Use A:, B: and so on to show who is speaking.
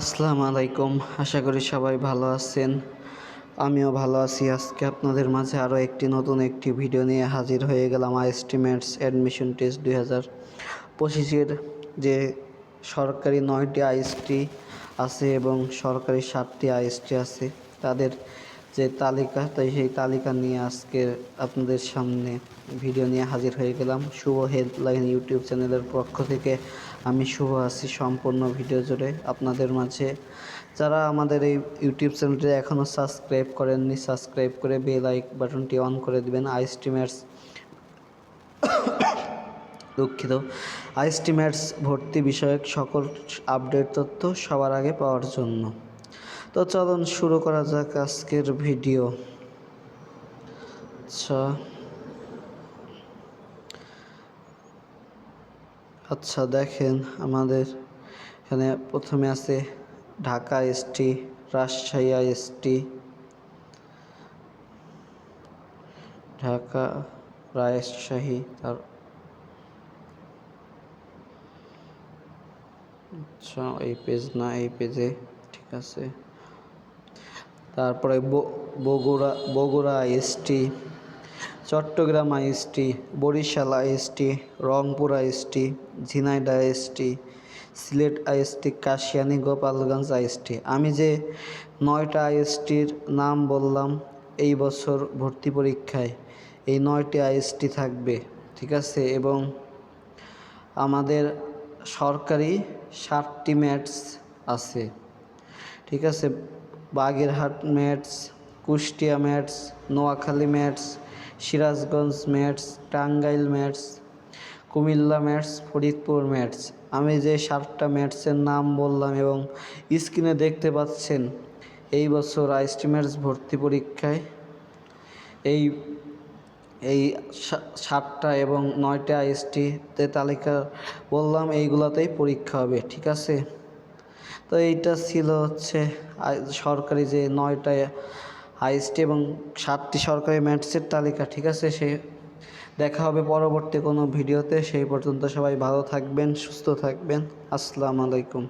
A: আসসালামু আলাইকুম। আশা করি সবাই ভালো আছেন। আমিও ভালো আছি। আজকে আপনাদের মাঝে আরও একটি নতুন একটি ভিডিও নিয়ে হাজির হয়ে গেলাম আইস্টিমেটস অ্যাডমিশন টেস্ট দুই হাজার পঁচিশের যে সরকারি নয়টি আইএসটি আছে এবং সরকারি সাতটি আইএসটি আছে। তাদের যে তালিকা, তাই সেই তালিকা নিয়ে আজকে আপনাদের সামনে ভিডিও নিয়ে হাজির হয়ে গেলাম। শুভ হেডলাইন ইউটিউব চ্যানেলের পক্ষ থেকে আমি শুভ আছি সম্পূর্ণ ভিডিও জুড়ে আপনাদের মাঝে। যারা আমাদের এই ইউটিউব চ্যানেলটি এখনও সাবস্ক্রাইব করেননি, সাবস্ক্রাইব করে বেল আইক বাটনটি অন করে দিবেন। আইস্টিমার্স দুঃখিত। আইস্টিমেটস ভর্তি বিষয়ক সকল আপডেট তথ্য সবার আগে পাওয়ার জন্য। তো চলুন শুরু করা যাক আজকের ভিডিও। আচ্ছা। আচ্ছা দেখেন আমাদের এখানে প্রথমে আছে ঢাকা এসটি রাজশাহী এসটি ঢাকা রাজশাহী, তার আচ্ছা এই পেজ না, এই পেজে ঠিক আছে। তারপরে Bogura Bogura IST Chattogram IST Barishal IST Rangpur IST Jhenaidah IST Sylhet IST Kashiani, Gopalganj IST আমি যে নয়টা আইএসটির নাম বললাম এই বছর ভর্তি পরীক্ষায়, এই নয়টি আইএসটি থাকবে, ঠিক আছে? এবং আমাদের সরকারি ষাটটি ম্যাটস আছে, ঠিক আছে? Bagerhat MATS Kushtia MATS Noakhali MATS Sirajganj MATS Tangail MATS Comilla MATS Faridpur MATS আমি যে সাতটা ম্যাটসের নাম বললাম এবং স্ক্রিনে দেখতে পাচ্ছেন, এই বছর আইস্টিমেটস ভর্তি পরীক্ষায় এই এই সাতটা এবং নয়টা আইএসটিতে তালিকা বললাম, এইগুলাতেই পরীক্ষা হবে, ঠিক আছে? তো এইটা ছিল হচ্ছে সরকারি যে নয়টা হাইস্ট এবং সাতটি সরকারি ম্যাটসের তালিকা, ঠিক আছে? সে দেখা হবে পরবর্তী কোনো ভিডিওতে। সেই পর্যন্ত সবাই ভালো থাকবেন, সুস্থ থাকবেন। আসসালামু আলাইকুম।